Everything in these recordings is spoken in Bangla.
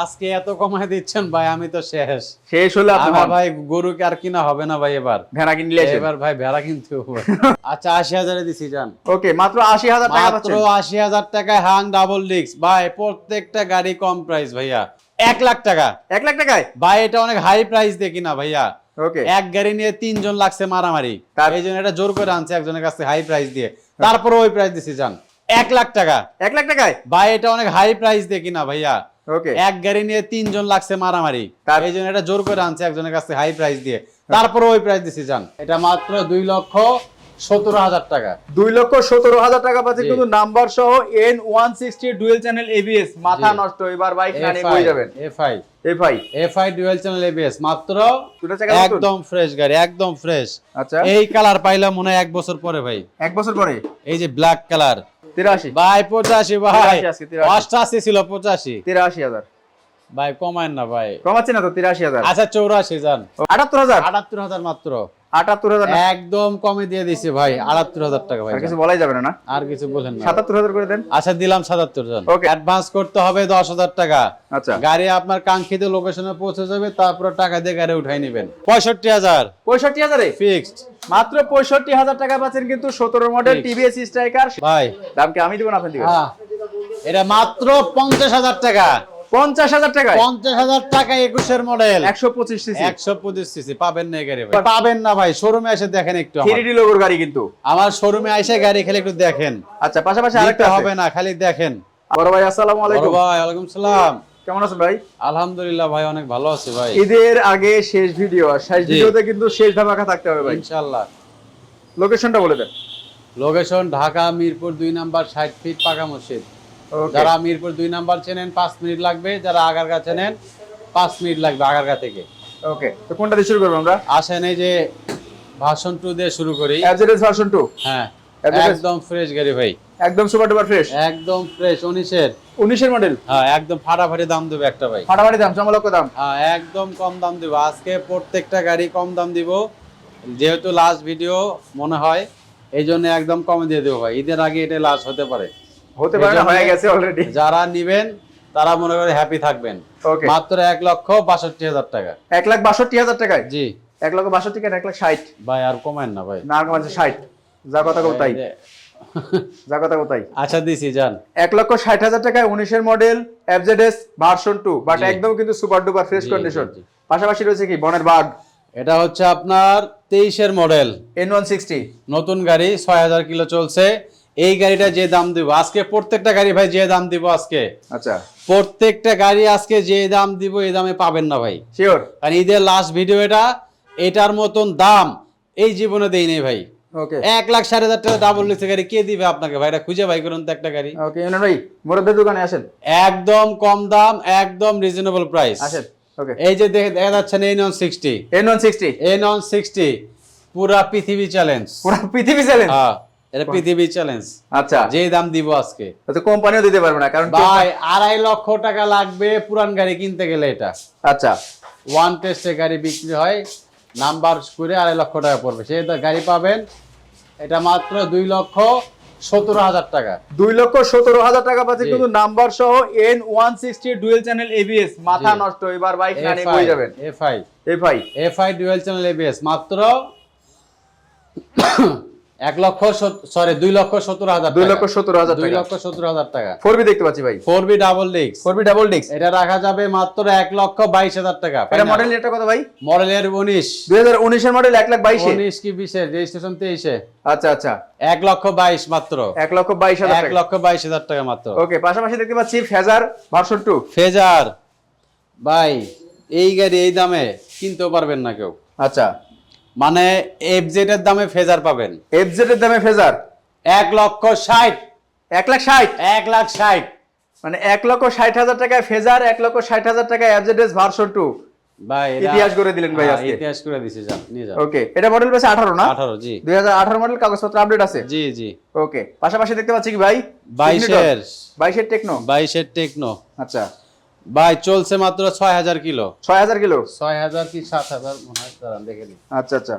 আজকে এত কমায় দিচ্ছেন ভাই আমি তো শেষ। শেষ হলে আপনি আমার হন। ভাই গরু আর কিনা হবে না ভাই এবার? ভেড়া কিনলে এবার ভাই ভেড়া কিনতে হবে। আচ্ছা আশি হাজারে দিছি যান। ওকে মাত্র আশি হাজার মাত্র আশি হাজার টাকায় হাং ডাবল ডিস্ক। ভাই প্রত্যেকটা গাড়ি কম প্রাইস ভাইয়া। এক লাখ টাকা। এক লাখ টাকায়? ভাই এটা অনেক হাই প্রাইস দিয়ে কিনা ভাইয়া। ওকে। এক গাড়ি নিয়ে তিনজন লাগছে মারামারি। এই জন্য এটা জোর করে আনছে একজনের কাছে হাই প্রাইস দিয়ে। তারপরে ওই প্রাইস দিছি যান। এক লাখ টাকা। এক লাখ টাকায়? ভাই এটা অনেক হাই প্রাইস দিয়ে কিনা ভাইয়া। ওকে এক গাড়ি নিয়ে তিনজন লাগছে মারামারি। এই জন্য এটা জোর করে আনছে একজনের কাছে হাই প্রাইস দিয়ে। তারপরে ওই প্রাইস দিছি যান এটা মাত্র দুই লক্ষ সতেরো হাজার টাকা। দুই লক্ষ সতেরো হাজার টাকা পাচ্ছে কিন্তু নাম্বার সহ N one sixty dual channel ABS মাথা নষ্ট এবার বাইক না নিয়ে বই যাবেন এফআই এ এফআই ডুয়েল চ্যানেল এবিএস মাত্র একদম ফ্রেশ গাড়ি একদম ফ্রেশ আচ্ছা। এই কালার পাইলাম মনে হয় এক বছর পরে ভাই। এক বছর পরে? এই যে ব্ল্যাক কালার তিরাশি। ভাই পঁচাশি ভাই। অষ্টাশি ছিল পঁচাশি। তিরাশি হাজার। ভাই কমায় না ভাই। কমাচ্ছে না তো তিরাশি হাজার। আচ্ছা চৌরাশি যান। আটাত্তর হাজার? আটাত্তর হাজার মাত্র। আটাত্তর হাজার একদম কমে দিয়ে দিছি ভাই আটাত্তর হাজার টাকা ভাই কিছু বলাই যাবে না আর কিছু বলেন না। সাতাত্তর হাজার করে দেন? আচ্ছা দিলাম সাতাত্তর জন. অ্যাডভান্স করতে হবে দশ হাজার টাকা। আচ্ছা। গাড়ি আপনার কাঙ্ক্ষিত লোকেশনে পৌঁছে যাবে তারপরে টাকা দিয়ে গাড়ি উঠাই নেবেন। পঁয়ষট্টি হাজার। পঁয়ষট্টি হাজারে? ফিক্সড মাত্র পঁয়ষট্টি হাজার টাকা পাচ্ছেন কিন্তু সতেরো মডেল। টিভিএস স্ট্রাইকার ভাই। দাম কি আমি দিব না আপনি হ্যাঁ। এটা মাত্র পঞ্চাশ হাজার টাকা। পঞ্চাশ হাজার টাকায়। পঞ্চাশ হাজার টাকা একুশের মডেল একশো পঁচিশ সিসি একশো পঁচিশ সিসি পাবেন না গাড়ি পাবেন। না ভাই শোরুমে এসে দেখেন একটু থ্রি লোগোর গাড়ি কিন্তু। আমার শোরুমে এসে গাড়ি খেলে একটু দেখেন। আচ্ছা পাশাপাশি আরেকটা হবে হবে না খালি দেখেন। বড় ভাই আসসালামু আলাইকুম। ভাই সালাম। কেমন আছেন ভাই? আলহামদুলিল্লাহ ভাই অনেক ভালো আছি ভাই। ঈদের আগে শেষ ভিডিও শেষ। ভিডিওতে কিন্তু শেষ ধামাকা থাকতে হবে ভাই। ইনশাআল্লাহ। লোকেশনটা বলে দেন। লোকেশন ঢাকা মিরপুর দুই নাম্বার ষাট ফিট পাকা মসজিদ. যারা মিরপুর দুই নাম্বার চেনেন পাঁচ মিনিট লাগবে। যারা আগারগা চেনেন পাঁচ মিনিট লাগবে আগারগা থেকে। ওকে তো কোনটা দিয়ে শুরু করব আমরা? আসেন এই যে ভাষণ টু দিয়ে শুরু করি। ভার্সন 2 হ্যাঁ একদম ফ্রেশ গাড়ি ভাই। একদম সুপার ডুপার ফ্রেশ একদম ফ্রেশ উনিশের। 19 এর মডেল হ্যাঁ একদম ফাটাফাটি দাম দেবে একটা ভাই। ফাটাফাটি দাম চমলক্ষ দাম? হ্যাঁ একদম কম দাম দিব। আজকে প্রত্যেকটা গাড়ি কম দাম দিব। যেহেতু লাস্ট ভিডিও মনে হয় এই জন্য একদম কমে দিয়ে দেবো ভাই। ঈদের আগে এটা লাস্ট হতে পারে। হতে পারে হয়ে গেছে অলরেডি যারা নিবেন তারা মনে করে হ্যাপি থাকবেন। মাত্র এক লক্ষ বাষট্টি হাজার টাকা। এক লাখ বাষট্টি হাজার টাকায়? জি। এক লক্ষ বাষট্টি এক লাখ ষাট? ভাই আর কমেন না ভাই। না কমাচ্ছে ষাট। যা কথা কোথায় যা কথা কোথায় আচ্ছা দিছি যান। এক লক্ষ ষাট হাজার টাকায় উনিশের model FZS version two but একদম কিন্তু সুপার ডুপার ফ্রেশ কন্ডিশন। পাশাপাশি রয়েছে কি? বনের বাগ এটা হচ্ছে আপনার তেইশের মডেল এন ওয়ান সিক্সটি নতুন গাড়ি ছয় হাজার কিলো চলছে। এই গাড়িটা যে দাম দিব আজকে প্রত্যেকটা গাড়ি ভাই যে দাম দিব আজকে। আচ্ছা। প্রত্যেকটা গাড়ি আজকে যে দাম দিব এই দামে পাবেন না ভাই। শিওর কারণ ঈদের লাস্ট ভিডিও এটা এটার মতন দাম এই জীবনে দেই নেই ভাই। ওকে এক লাখ ষাট হাজার টাকা ডাবল লিখছে গাড়ি কে দিবে আপনাকে ভাই? এটা খুঁজে ভাই করুন তো একটা গাড়ি। ওকে ভাই দোকানে আসেন। একদম কম দাম একদম রিজনেবল প্রাইস আসেন ওকে এই যে দেখে দেখা যাচ্ছে এই non sixty N one sixty এই নন সিক্সটি পুরা পৃথিবী চ্যালেঞ্জ পুরো পৃথিবী চ্যালেঞ্জ হ্যাঁ। এটা পৃথিবী চ্যালেঞ্জ আচ্ছা। যে দাম দিব আজকে। তো কোম্পানিও দিতে পারবে না কারণ ভাই আড়াই লক্ষ টাকা লাগবে পুরান গাড়ি কিনতে গেলে এটা। আচ্ছা। ওয়ান টেস্টে গাড়ি বিক্রি হয় নাম্বার করে আড়াই লক্ষ টাকা পড়বে। সেই গাড়ি পাবেন এটা মাত্র দুই লক্ষ সতেরো হাজার টাকা। দুই লক্ষ সতেরো হাজার টাকা পাচ্ছে কিন্তু নাম্বার সহ N one sixty dual channel ABS মাথা নষ্ট এবার বাইক না নিয়ে বই যাবেন। এফআই এই ভাই এফআই ডুয়েল চ্যানেল এবিএস মাত্র এক লক্ষ সরি দুই লক্ষ সত্তর হাজার দুই লক্ষ সতেরো হাজার দুই লক্ষ সত্তর হাজার টাকা। ফোর বি দেখতে পাচ্ছি ভাই। ফোর বি ডাবল ডিক্স ফোর বি ডাবল ডিক্স এটা রাখা যাবে মাত্র এক লক্ষ বাইশ হাজার টাকা। এটা মডেল এটা কত ভাই? মডেলের উনিশ। দুই হাজার উনিশের মডেল এক লাখ বাইশে। উনিশ কি বিশে? রেজিস্ট্রেশন তেইশে। আচ্ছা আচ্ছা। এক লক্ষ বাইশ মাত্র। এক লক্ষ বাইশ হাজার এক লক্ষ বাইশ হাজার টাকা মাত্র। ওকে পাশাপাশি দেখতে পাচ্ছি ফেজার ভার্সন টু ফেজার ভাই এই গাড়ি এই দামে কিনতেও পারবেন না কেউ। আচ্ছা। মানে এফজেড এর দামে ফেজার পাবেন। এফজেড এর দামে ফেজার? এক লক্ষ ষাট। এক লাখ ষাট? এক লাখ ষাট। মানে এক লক্ষ ষাট হাজার টাকায় ফেজার এক লক্ষ ষাট হাজার টাকায় এফজেড ভার্সন টু ভাই ইতিহাস করে দিলেন ভাই হ্যাঁ, আজকে। ইতিহাস করে দিছি যান নিয়ে যান। ওকে এটা মডেল না? জি। মডেল কাগজপত্র আপডেট আছে? জি জি। ওকে পাশাপাশি দেখতে পাচ্ছি কি ভাই? টেকনো টেকনো আচ্ছা। ভাই চলছে মাত্র ছয় হাজার কিলো। ছয় হাজার কিলো? ছয় হাজার কি সাত হাজার দেখে নিই। আচ্ছা আচ্ছা।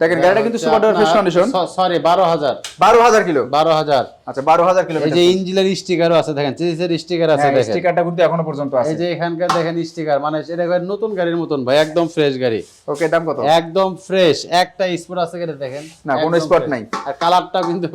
দেখেন গাড়িটা কিন্তু super duper fresh condition sorry বারো হাজার। কিলো? বারো হাজার। আচ্ছা বারো হাজার এই যে ইঞ্জিনের স্টিকারও আছে দেখেন চিজের স্টিকার আছে হ্যাঁ, দেখেন। স্টিকারটা কিন্তু এখনও পর্যন্ত আছে। এই যে এখানকার দেখেন স্টিকার মানে এটা নতুন গাড়ির মতন ভাই একদম ফ্রেশ গাড়ি। ওকে দাম কত? একদম ফ্রেশ একটা স্পট আছে দেখেন। না, কোনো fresh। নাই। আর কালারটা কিন্তু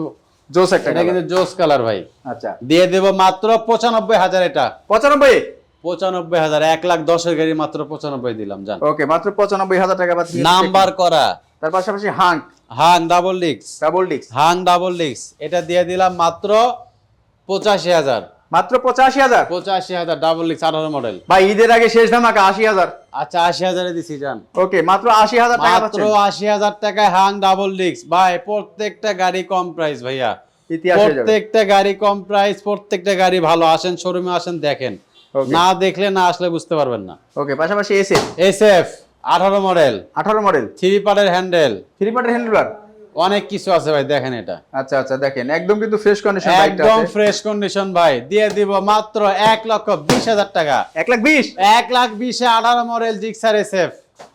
জোস একটা এটা কিন্তু জোস কালার ভাই। আচ্ছা। দিয়ে দেব মাত্র পঁচানব্বই হাজার এটা। পঁচানব্বই? পঁচানব্বই হাজার এক লাখ দশের গাড়ি মাত্র পঁচানব্বই দিলাম জান। ওকে মাত্র পঁচানব্বই হাজার টাকা পাচ্ছি নাম্বার করা। তার পাশাপাশি হাঙ্ক। হাং ডাবল ডিক্স। ডাবল ডিক্স। হাং ডাবল ডিক্স। এটা দিয়ে দিলাম মাত্র পঁচাশি হাজার। মাত্র পঁচাশি হাজার? পঁচাশি হাজার ডাবল ডিক্স আঠারো মডেল। ভাই ঈদের আগে শেষ ধামাকা আশি হাজার। আচ্ছা আশি হাজারে দিছি যান ওকে মাত্র আশি হাজার টাকা মাত্র আশি হাজার টাকায় হাং ডাবল ডিক্স। ভাই প্রত্যেকটা গাড়ি কম প্রাইস ভাইয়া। প্রত্যেকটা গাড়ি কম প্রাইস প্রত্যেকটা গাড়ি ভালো। আসেন শোরুমে আসেন দেখেন. না দেখলে না আসলে বুঝতে পারবেন না। ওকে পাশাপাশি এসে এস এফ আঠারো মডেল আঠারো মডেল থ্রি পার্টের হ্যান্ডেল থ্রি পার্টের হ্যান্ডেলবার অনেক কিছু আছে ভাই দেখেন এটা। আচ্ছা আচ্ছা দেখেন। একদম কিন্তু ফ্রেশ কন্ডিশন একদম ফ্রেশ কন্ডিশন ভাই। দিয়ে দিব মাত্র এক লক্ষ বিশ হাজার টাকা। এক লাখ বিশ? এক লাখ বিশে আঠারো মডেল জিক্সার এস এফ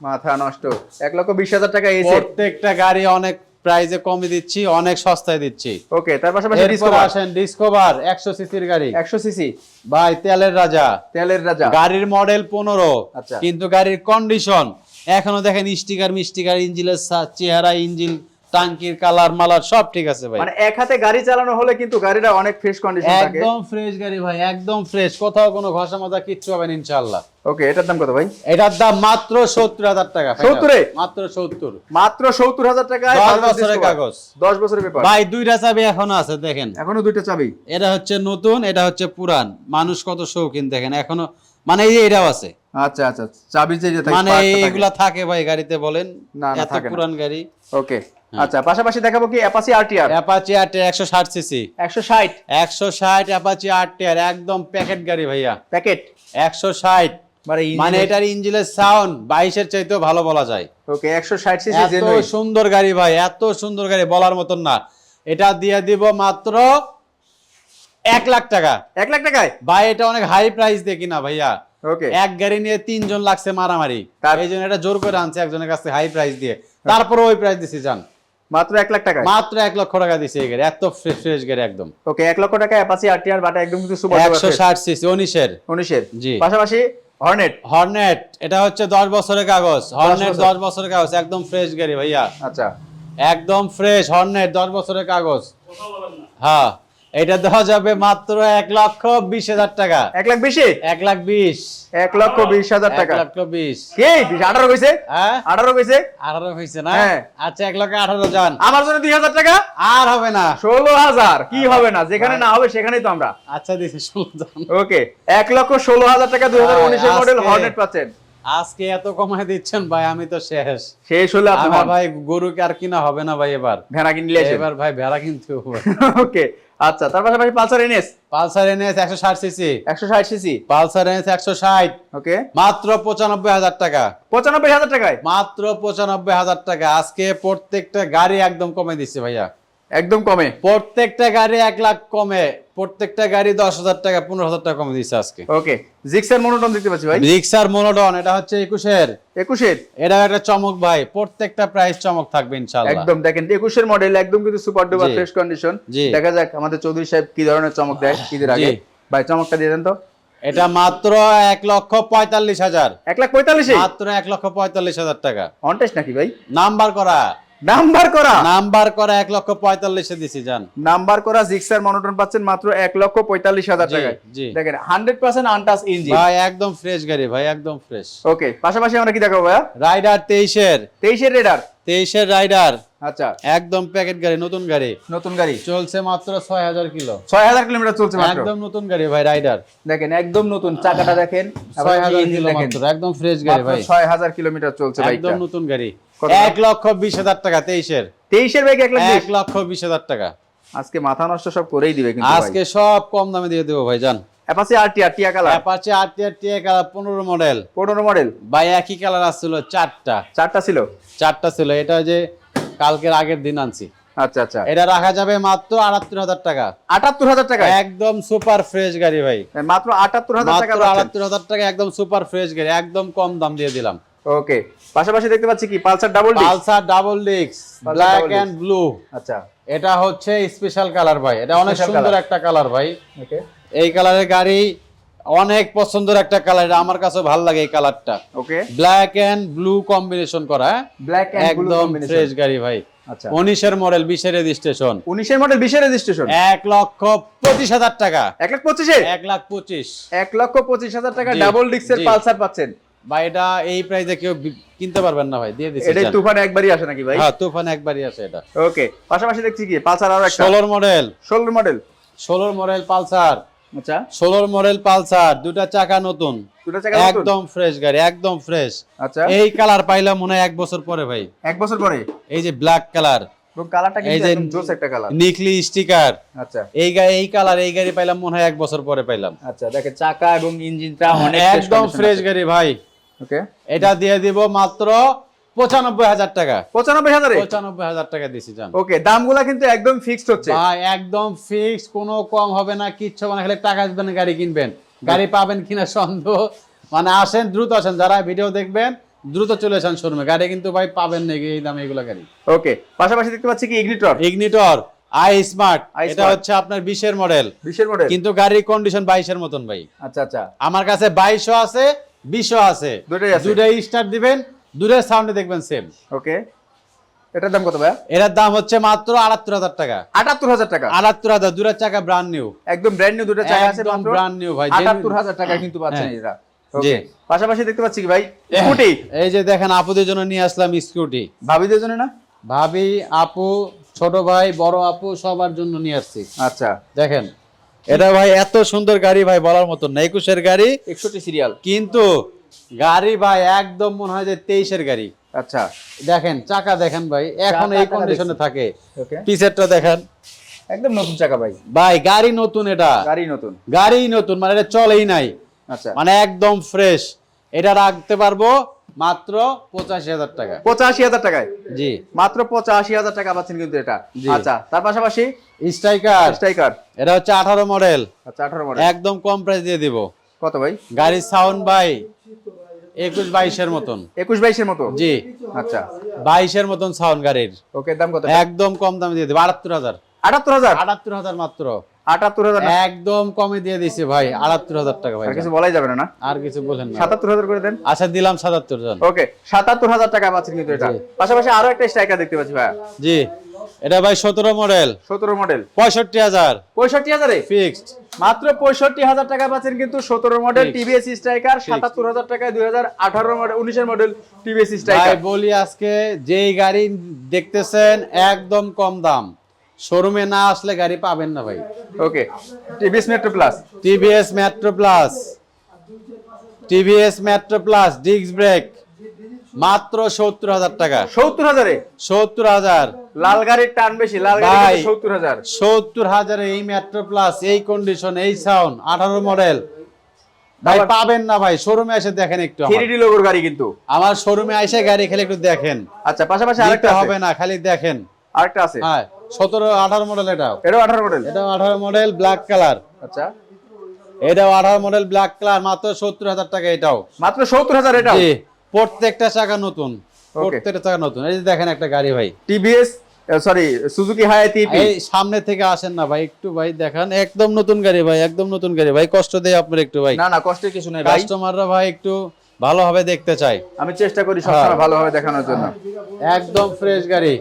মাথা নষ্ট। এক লক্ষ বিশ হাজার টাকা এসে প্রত্যেকটা গাড়ি অনেক প্রাইজে কমে দিচ্ছি অনেক সস্তায় দিচ্ছি। ওকে তার পাশাপাশি ডিসকভার আসেন ডিসকভার একশো সিসির গাড়ি। একশো সিসি। ভাই তেলের রাজা। তেলের রাজা। গাড়ির মডেল পনেরো আচ্ছা। কিন্তু গাড়ির কন্ডিশন এখনও দেখেন স্টিকার মিস্টিকার ইঞ্জিনের চেহারা ইঞ্জিন টাঙ্কির কালার মালার সব ঠিক আছে ভাই। মানে এক হাতে গাড়ি চালানো হলে কিন্তু গাড়িটা অনেক ফ্রেশ কন্ডিশন থাকে। একদম ফ্রেশ গাড়ি ভাই একদম ফ্রেশ কোথাও কোনো ঘষা মাজা কিচ্ছু হবে না ইনশাল্লাহ ওকে এটার দাম কত ভাই? এটার দাম মাত্র সত্তর হাজার টাকা final। 70 মাত্র সত্তর। মাত্র সত্তর হাজার টাকায় দশ Bajaj বছরের কাগজ। দশ বছরের পেপার ভাই দুইটা চাবি এখনও আছে দেখেন। এখনও দুইটা চাবি? এটা হচ্ছে নতুন এটা হচ্ছে পুরান। মানুষ কত শৌখিন দেখেন। এখনও মানে এই এটাও আছে। আচ্ছা আচ্ছা চাবি যে থাকে, মানে। এগুলা থাকে ভাই গাড়িতে বলেন। না, না, এত। পুরান গাড়ি। ওকে আচ্ছা পাশাপাশি দেখাবো কি অ্যাপাসি আরটিআর অ্যাপাচি একশো ষাট সিসি একশো ষাট? একশো ষাট অ্যাপাচি আট টিয়ার একদম প্যাকেট গাড়ি ভাইয়া। প্যাকেট একশো ষাট। মানে মানে এটার ইঞ্জিনের সাউন্ড বাইশের চাইতেও ভালো বলা যায়। ওকে একশো ষাট সিসি এত সুন্দর গাড়ি ভাই এত সুন্দর গাড়ি বলার মতন না। এটা দিয়ে দিব মাত্র এক লাখ টাকা। এক লাখ টাকায়? ভাই এটা অনেক হাই প্রাইস দিয়ে কিনা ভাইয়া। ওকে। এক গাড়ি নিয়ে তিনজন লাগছে মারামারি। তার- এই জন্য এটা জোর করে আনছে একজনের কাছে হাই প্রাইস দিয়ে। তারপরে ওই প্রাইস দিছি যান। মাত্র এক লাখ টাকা মাত্র এক লক্ষ টাকা দিছে এই গাড়ি এত ফ্রেশ ফ্রেশ গাড়ি একদম। ওকে এক লক্ষ টাকা অ্যাপাসি আরটিআর বাটা একদম কিন্তু সুপার একশো ষাট সিসি উনিশের। উনিশের। জি। পাশাপাশি হর্নেট হর্নেট এটা হচ্ছে দশ বছরের কাগজ। হর্নেট দশ বছরের কাগজ একদম ফ্রেশ গাড়ি ভাইয়া। আচ্ছা। একদম ফ্রেশ হর্নেট দশ বছরের কাগজ। হ্যাঁ। এটা দেওয়া যাবে মাত্র এক লক্ষ বিশ হাজার টাকা। এক লাখ বিশে? এক লাখ বিশ। এক লক্ষ বিশ হাজার টাকা। এক লক্ষ বিশ। কে? বিশ আঠারো কইছে হ্যাঁ। আঠারো কইছে আঠারো হয়েছে না? হ্যাঁ। আচ্ছা এক লক্ষ আঠারো যান। আমার জন্য দুই হাজার টাকা? আর হবে না। ষোলো হাজার। কি হবে না? যেখানে না হবে সেখানেই তো আমরা। আচ্ছা দিছি ষোলো ওকে। এক লক্ষ ষোলো হাজার টাকা দুই হাজার উনিশের মডেল হর্নেট পাচ্ছেন। আজকে এত কমায় দিচ্ছেন ভাই আমি তো শেষ। শেষ হলে আমার ভাই গরুকে আর কিনা হবে না ভাই এবার? ভেড়া কিনলে এবার ভাই ভেড়া কিনতে হবে। ওকে। আচ্ছা তার পাশাপাশি পালসার এনএস? পালসার এনএস একশো ষাট সিসি। একশো ষাট সিসি? পালসার এনএস একশো ষাট। ওকে। মাত্র পঁচানব্বই হাজার টাকা। পঁচানব্বই হাজার টাকায়? মাত্র পঁচানব্বই হাজার টাকা। আজকে প্রত্যেকটা গাড়ি একদম কমে দিচ্ছে ভাইয়া। একদম কমে। প্রত্যেকটা গাড়ি এক লাখ কমে। প্রত্যেকটা গাড়ি দশ হাজার টাকা পনেরো হাজার টাকা কমে দিচ্ছে আজকে। ওকে জিক্সের মনোটন দেখতে পাচ্ছি ভাই। রিক্সার মনোডন এটা হচ্ছে একুশের। একুশের? এটা একটা চমক ভাই প্রত্যেকটা প্রাইস চমক থাকবে ইনশাল্লাহ একদম দেখেন একুশের মডেল একদম কিন্তু সুপার ডুপার ফ্রেশ কন্ডিশন দেখা যাক আমাদের চৌধুরী সাহেব কি ধরনের চমক দেয় ঈদের আগে। ভাই চমকটা দিয়ে দেন তো। এটা মাত্র এক লক্ষ পঁয়তাল্লিশ হাজার। এক লাখ পঁয়তাল্লিশে? মাত্র এক লক্ষ পঁয়তাল্লিশ হাজার টাকা। অনটেস্ট নাকি ভাই? নাম্বার করা। নাম্বার করা। নাম্বার করা এক লক্ষ পঁয়তাল্লিশে দিছি যান নাম্বার করা জিক্সার মনোটন পাচ্ছেন মাত্র এক লক্ষ পঁয়তাল্লিশ হাজার টাকায়। দেখেন হান্ড্রেড পার্সেন্ট আনটাস ইঞ্জিন। ভাই একদম ফ্রেশ গাড়ি ভাই একদম ফ্রেশ। ওকে পাশাপাশি আমরা কি দেখাবো ভাইয়া? রাইডার তেইশের। তেইশের রেডার। তেইশের রাইডার। আচ্ছা। একদম প্যাকেট গাড়ি নতুন গাড়ি। নতুন গাড়ি। চলছে মাত্র ছয় হাজার কিলো। ছয় হাজার কিলোমিটার চলছে একদম নতুন গাড়ি ভাই রাইডার। দেখেন একদম নতুন। চাকাটা দেখেন ছয় হাজার কিলো একদম ফ্রেশ গাড়ি ভাই। ছয় হাজার কিলোমিটার চলছে একদম নতুন গাড়ি। এক লক্ষ বিশ হাজার টাকা তেইশের। তেইশের বাইক এক লাখ এক লক্ষ বিশ হাজার টাকা। আজকে মাথা নষ্ট সব করেই দিবে আজকে সব কম দামে দিয়ে দেবো ভাই জান। আরটি আর টিয়া কালার অ্যাপাচি আর টিয়া কালার পনেরো মডেল পনেরো মডেল ভাই একই কালার আসছিল চারটা। চারটা ছিল? চারটা ছিল এটা যে কালকের আগের দিন আনছি। আচ্ছা আচ্ছা। এটা রাখা যাবে মাত্র আটাত্তর হাজার টাকা। আটাত্তর হাজার টাকা? একদম সুপার ফ্রেশ গাড়ি ভাই। মাত্র আটাত্তর হাজার টাকা। আটাত্তর হাজার টাকা একদম সুপার ফ্রেশ গাড়ি একদম কম দাম দিয়ে দিলাম। ওকে পাশাপাশি দেখতে পাচ্ছি কি? Pulsar double disc? Pulsar double ডিক্স ব্ল্যাক এন্ড ব্লু। আচ্ছা। এটা হচ্ছে স্পেশাল কালার ভাই। এটা অনেক সুন্দর একটা কালার ভাই। ওকে। এই কালারের গাড়ি অনেক পছন্দের একটা কালার এটা আমার কাছে ভালো লাগে এই কালারটা okay. Black and blue combination করা? ব্ল্যাক এন্ড ব্লু একদম কম্বিনেশন ফ্রেশ গাড়ি ভাই। আচ্ছা। উনিশের মডেল বিশের রেজিস্ট্রেশন 19 এর মডেল 20 এর রেজিস্ট্রেশন এক লক্ষ পঁচিশ হাজার টাকা। এক লাখ পঁচিশে? এক লাখ পঁচিশ। এক লক্ষ পঁচিশ হাজার টাকা ডাবল জি। পালসার পাচ্ছেন। বা এটা এই প্রাইসে কেউ কিনতে পারবেন না ভাই দিয়ে দিচ্ছি যান। তুফান একবারই আসে নাকি ভাই? হ্যাঁ তুফান একবারই আছে এটা। ওকে পাশাপাশি দেখছি কি পালসার আরও একটা। ষোলোর মডেল ষোলোর মডেল ষোলোর মডেল পালসার। আচ্ছা। ষোলোর মডেল পালসার দুটা চাকা নতুন। দুটো চাকা নতুন? একদম ফ্রেশ গাড়ি একদম ফ্রেশ আচ্ছা। এই কালার পাইলাম মনে হয় এক বছর পরে ভাই। এক বছর পরে? এই যে ব্ল্যাক কালার কালারটা কিন্তু একদম জোস একটা কালার নিকলি স্টিকার আচ্ছা। এই গাড়ি এই কালার এই গাড়ি পাইলাম মনে হয় এক বছর পরে পাইলাম। আচ্ছা দেখেন চাকা এবং ইঞ্জিনটা অনেক একদম ফ্রেশ গাড়ি ভাই। ওকে এটা দিয়ে দিব মাত্র পঁচানব্বই হাজার টাকা। পঁচানব্বই হাজারে? পঁচানব্বই হাজার টাকা দিছি জান। ওকে দামগুলা কিন্তু একদম ফিক্সড হচ্ছে। ভাই একদম ফিক্স কোনো কম হবে না কিচ্ছু মানে খালি টাকা দিবেন গাড়ি কিনবেন। গাড়ি পাবেন কিনা সন্দেহ। মানে আসেন দ্রুত আসেন যারা ভিডিও দেখবেন দ্রুত চলে আসেন শোরুমে গাড়ি কিন্তু ভাই পাবেন নাকি এই দামে এগুলো গাড়ি। ওকে পাশাপাশি দেখতে পাচ্ছি কি ইগনিটর ইগনিটর আই স্মার্ট এটা হচ্ছে আপনার বিশের মডেল বিশের মডেল কিন্তু গাড়ির কন্ডিশন বাইশের মতন ভাই। আচ্ছা আচ্ছা। আমার কাছে বাইশও আছে বিশও আছে। দুটাই স্টার্ট দিবেন দুটাই সাউন্ডে দেখবেন সেম ওকে। এটার দাম কত ভাই এটার দাম হচ্ছে মাত্র আটাত্তর হাজার টাকা। আটাত্তর হাজার টাকা? আটাত্তর হাজার দুটার চাকা ব্রান্ড নিউ একদম ব্র্যান্ড নিউ দুটো চাকা আছে মাত্র brand new ভাই। আটাত্তর হাজার টাকা কিন্তু পাচ্ছেন হ্যাঁ। এরা। জি। পাশাপাশি দেখতে পাচ্ছি কি ভাই? স্কুটি। এই যে দেখেন আপুদের জন্য নিয়ে আসলাম স্কুটি। ভাবিদের জন্য না? ভাবি আপু ছোট ভাই বড় আপু সবার জন্য নিয়ে আসছি। আচ্ছা। দেখেন এটা ভাই এত সুন্দর গাড়ি ভাই বলার মতো না একুশের গাড়ি। একষট্টি সিরিয়াল কিন্তু গাড়ি ভাই একদম মনে হয় যে তেইশের গাড়ি। আচ্ছা। দেখেন চাকা দেখেন ভাই এখন এই কন্ডিশনে থাকে। ওকে পিছেরটা দেখেন। একদম নতুন চাকা ভাই। ভাই গাড়ি নতুন এটা। গাড়ি নতুন। গাড়ি নতুন মানে এটা চলেই নাই। আচ্ছা। মানে একদম ফ্রেশ এটা রাখতে পারব মাত্র পঁচাশি হাজার টাকা পঁচাশি হাজার টাকায়? জি। মাত্র পঁচাশি হাজার টাকা পাচ্ছেন কিন্তু এটা। আচ্ছা তার পাশাপাশি স্ট্রাইকার স্ট্রাইকার এটা হচ্ছে আঠারো মডেল আচ্ছা আঠারো মডেল একদম কম প্রাইস দিয়ে দিব। কত ভাই? গাড়ির সাউন্ড ভাই একুশ বাইশের মতন। একুশ বাইশের মতো? জি। আচ্ছা। বাইশের মতন সাউন্ড গাড়ির। ওকে দাম কত? একদম কম দামে দিয়ে দিব। আটাত্তর হাজার। আটাত্তর হাজার? আটাত্তর হাজার মাত্র। আটাত্তর হাজার না? একদম কমে দিয়ে দিছি ভাই। আটাত্তর হাজার টাকা ভাই। আর কিছু বলাই যাবে না আর কিছু বলেন না। সাতাত্তর হাজার করে দেন। আচ্ছা দিলাম সাতাত্তর জন। ওকে সাতাত্তর হাজার টাকা পাচ্ছেন কিন্তু এটা। পাশাপাশি আরও একটা স্ট্রাইকার দেখতে পাচ্ছি ভাই জি। এটা ভাই সতেরো মডেল। সতেরো মডেল। পঁয়ষট্টি হাজার। পঁয়ষট্টি হাজারে? ফিক্সড মাত্র পঁয়ষট্টি হাজার টাকা পাচ্ছেন কিন্তু সতেরো মডেল Fixed. টিভিএস স্ট্রাইকার সাতাত্তর হাজার টাকায় দুই হাজার আঠারো মডেল উনিশের মডেল টিভিএস ভাই স্ট্রাইকার বলি আজকে যেই গাড়ি দেখতেছেন একদম কম দাম। শোরুমে না আসলে গাড়ি পাবেন না ভাই। Okay TVS Metro Plus TVS Metro Plus TVS Metro Plus disc brake মাত্র সত্তর হাজার টাকা। সত্তর হাজারে? সত্তর হাজার। লাল গাড়ির টান বেশি লাল গাড়ি সত্তর হাজার। সত্তর হাজারে এই মেট্রো প্লাস এই কন্ডিশন এই সাউন্ড আঠারো মডেল ভাই পাবেন না ভাই শোরুমে এসে দেখেন একটু আমার। থ্রি ডি লোগোর গাড়ি কিন্তু। আমার শোরুমে এসে গাড়ি খেলে একটু দেখেন। আচ্ছা পাশাপাশি আরেকটা হবে না খালি দেখেন। আরেকটা আছে। হ্যাঁ সতেরো আঠারো মডেল এটাও। এটাও আঠারো মডেল এটাও আঠারো মডেল ব্ল্যাক কালার আচ্ছা। এটাও আঠারো মডেল ব্ল্যাক কালার মাত্র সত্তর হাজার টাকা এটাও। মাত্র সত্তর হাজার এটাও? জি। প্রত্যেকটা চাকা নতুন। প্রত্যেকটা চাকা নতুন। এই যে দেখেন একটা গাড়ি ভাই। টিভিএস সরি সুজুকি হায়াতি এই সামনে থেকে আসেন না ভাই একটু ভাই দেখান। একদম নতুন গাড়ি ভাই একদম নতুন গাড়ি ভাই। কষ্ট দেয় আপনার একটু ভাই। না না কষ্টের কিছু নেই ভাই। কাস্টমাররা ভাই একটু ভালোভাবে দেখতে চাই আমি চেষ্টা করি সবসময় হ্যাঁ। ভালোভাবে দেখানোর জন্য। একদম ফ্রেশ গাড়ি।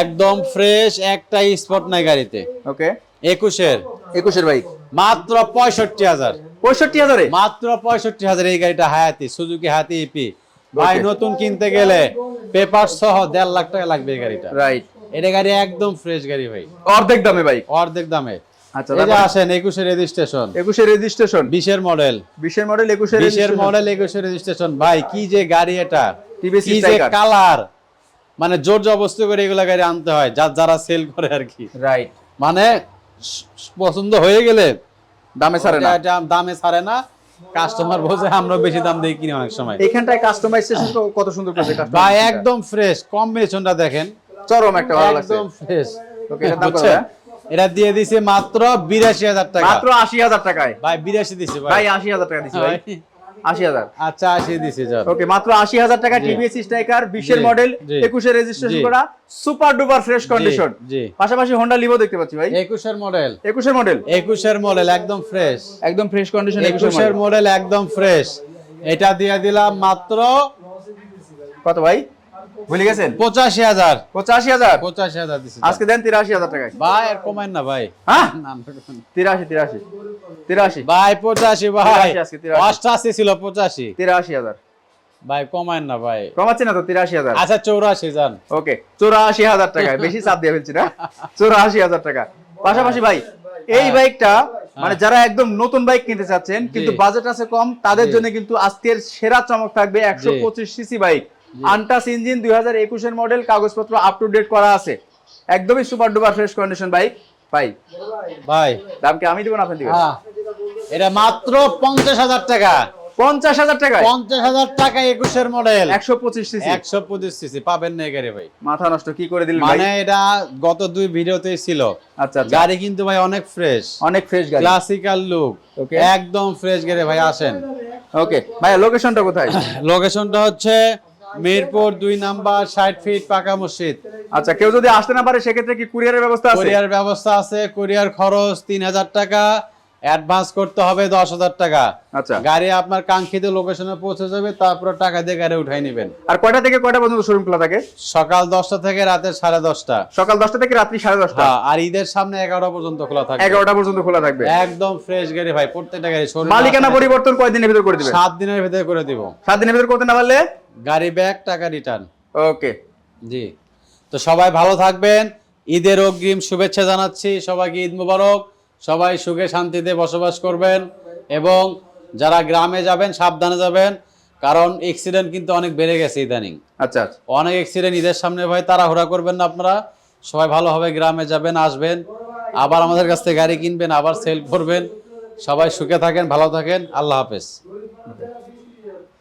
একদম ফ্রেশ একটাই স্পট নাই গাড়িতে। ওকে একুশের। একুশের বাইক মাত্র পঁয়ষট্টি হাজার। পঁয়ষট্টি হাজারে? মাত্র পঁয়ষট্টি হাজার এই গাড়িটা হায়াতি সুজুকি হাতি ইপি ভাই নতুন কিনতে গেলে পেপার সহ দেড় লাখ টাকা লাগবে এই গাড়িটা। রাইট এটা গাড়ি একদম ফ্রেশ গাড়ি ভাই। অর্ধেক দামে বাইক অর্ধেক দামে। আচ্ছা এই আসেন একুশের রেজিস্ট্রেশন একুশের রেজিস্ট্রেশন বিশের মডেল বিশের মডেল একুশের বিশের মডেল একুশের রেজিস্ট্রেশন ভাই কি যে গাড়ি এটা। কি যে কালার মানে জোর জবস্তি করে এগুলা গাড়ি আনতে হয় যা যারা সেল করে আর কি। রাইট মানে পছন্দ হয়ে গেলে দামে ছাড়ে না। এটা- দামে ছাড়ে না। কাস্টমার বোঝে আমরা বেশি দাম দিয়ে কিনি অনেক সময়। এখানটায় কাস্টমাইজেশন কত সুন্দর করেছে ভাই একদম ফ্রেশ কম্বিনেশনটা দেখেন। চরম একটা ভালো লাগছে। একদম ফ্রেশ ওকে এটা দাম কত? এটা দিয়ে দিছে মাত্র বিরাশি হাজার টাকা। মাত্র আশি হাজার টাকায়। ভাই বিরাশি দিছে ভাই। ভাই আশি হাজার টাকা দিয়েছে ভাই। আশি হাজার। আচ্ছা আশি দিছি ওকে মাত্র আশি হাজার টাকা টিভিএস স্ট্রাইকার বিশের মডেল একুশে রেজিস্ট্রেশন করা সুপার ডুপার ফ্রেশ কন্ডিশন পাশাপাশি হোন্ডা লিভো দেখতে পাচ্ছি ভাই। একুশের মডেল একুশের মডেল একুশের মডেল একদম ফ্রেশ একদম ফ্রেশ কন্ডিশন একুশের একুশের মডেল একদম ফ্রেশ এটা দিয়ে দিলাম মাত্র কত ভাই? ভুলে গেছেন? পঁচাশি হাজার। পঁচাশি হাজার? পঁচাশি হাজার আজকে দেন তিরাশি হাজার টাকায়। ভাই আর না ভাই। হ্যাঁ? তিরাশি তিরাশি। তিরাশি। ভাই পঁচাশি ভাই। অষ্টাশি ছিল পঁচাশি। তিরাশি হাজার। ভাই কমাইন না ভাই। কমাচ্ছি না তো তিরাশি হাজার? আচ্ছা চৌরাশি যান। ওকে চৌরাশি হাজার টাকা। বেশি চাপ দিয়ে ফেলছি না। চৌরাশি হাজার টাকা। পাশাপাশি ভাই এই বাইকটা মানে যারা একদম নতুন বাইক কিনতে চাচ্ছেন কিন্তু বাজেট আছে কম তাদের জন্য কিন্তু আজকের সেরা চমক থাকবে একশো পঁচিশ সিসি বাইক। আনটাস ইঞ্জিন দুই হাজার একুশের মডেল কাগজপত্র আপ টু ডেট করা আছে। একদমই super duper fresh condition bike ভাই। ভাই। দাম কি আমি দিব না আপনি দিবেন? হ্যাঁ। এটা মাত্র পঞ্চাশ হাজার টাকা। পঞ্চাশ হাজার টাকায়? পঞ্চাশ হাজার টাকা একুশের মডেল একশো পঁচিশ সিসি একশো পঁচিশ সিসি পাবেন না এগারে ভাই। মাথা নষ্ট কি করে দিলেন ভাই? মানে এটা গত দুই ভিডিওতেই ছিল। আচ্ছা আচ্ছা। গাড়ি কিন্তু ভাই অনেক ফ্রেশ অনেক ফ্রেশ গাড়ি। Classical look Okay. একদম ফ্রেশ গাড়ি ভাই আসেন। ওকে ভাই লোকেশনটা কোথায়? লোকেশনটা হচ্ছে মিরপুর দুই নাম্বার ষাট ফিট পাকা মসজিদ। আচ্ছা কেউ যদি আসতে না পারে সেক্ষেত্রে কি কুরিয়ারের ব্যবস্থা আছে? কুরিয়ার ব্যবস্থা আছে কুরিয়ার খরচ তিন হাজার টাকা অ্যাডভান্স করতে হবে দশ হাজার টাকা। আচ্ছা। গাড়ি আপনার কাঙ্ক্ষিত লোকেশনে পৌঁছে যাবে তারপর টাকা দিয়ে গাড়ি উঠাই নেবেন। আর কয়টা থেকে কয়টা পর্যন্ত শোরুম খোলা থাকে? সকাল দশটা থেকে রাতের সাড়ে দশটা। সকাল দশটা থেকে রাত্রি সাড়ে দশটা? হ্যাঁ, আর ঈদের সামনে এগারোটা পর্যন্ত খোলা থাকে। এগারোটা পর্যন্ত খোলা থাকবে। একদম ফ্রেশ গাড়ি ভাই প্রত্যেকটা গাড়ি মালিকানা পরিবর্তন কয়দিনের ভিতরে করে দিবে সাত দিনের ভিতরে করে দিব। সাত দিনের ভিতর করতে না পারলে? গাড়ি ব্যাগ টাকা রিটার্ন ওকে জি। তো সবাই ভালো থাকবেন। ঈদের অগ্রিম শুভেচ্ছা জানাচ্ছি সবাইকে ঈদ মুবারক। সবাই সুখে শান্তিতে বসবাস করবেন এবং যারা গ্রামে যাবেন সাবধানে যাবেন কারণ অ্যাক্সিডেন্ট কিন্তু অনেক বেড়ে গেছে ইদানিং। আচ্ছা আচ্ছা। অনেক অ্যাক্সিডেন্ট ঈদের সামনে ভাই তাড়াহুড়া করবেন না আপনারা। সবাই ভালোভাবে গ্রামে যাবেন আসবেন। আবার আমাদের কাছ থেকে গাড়ি কিনবেন আবার সেল করবেন। সবাই সুখে থাকেন ভালো থাকেন। আল্লাহ হাফেজ।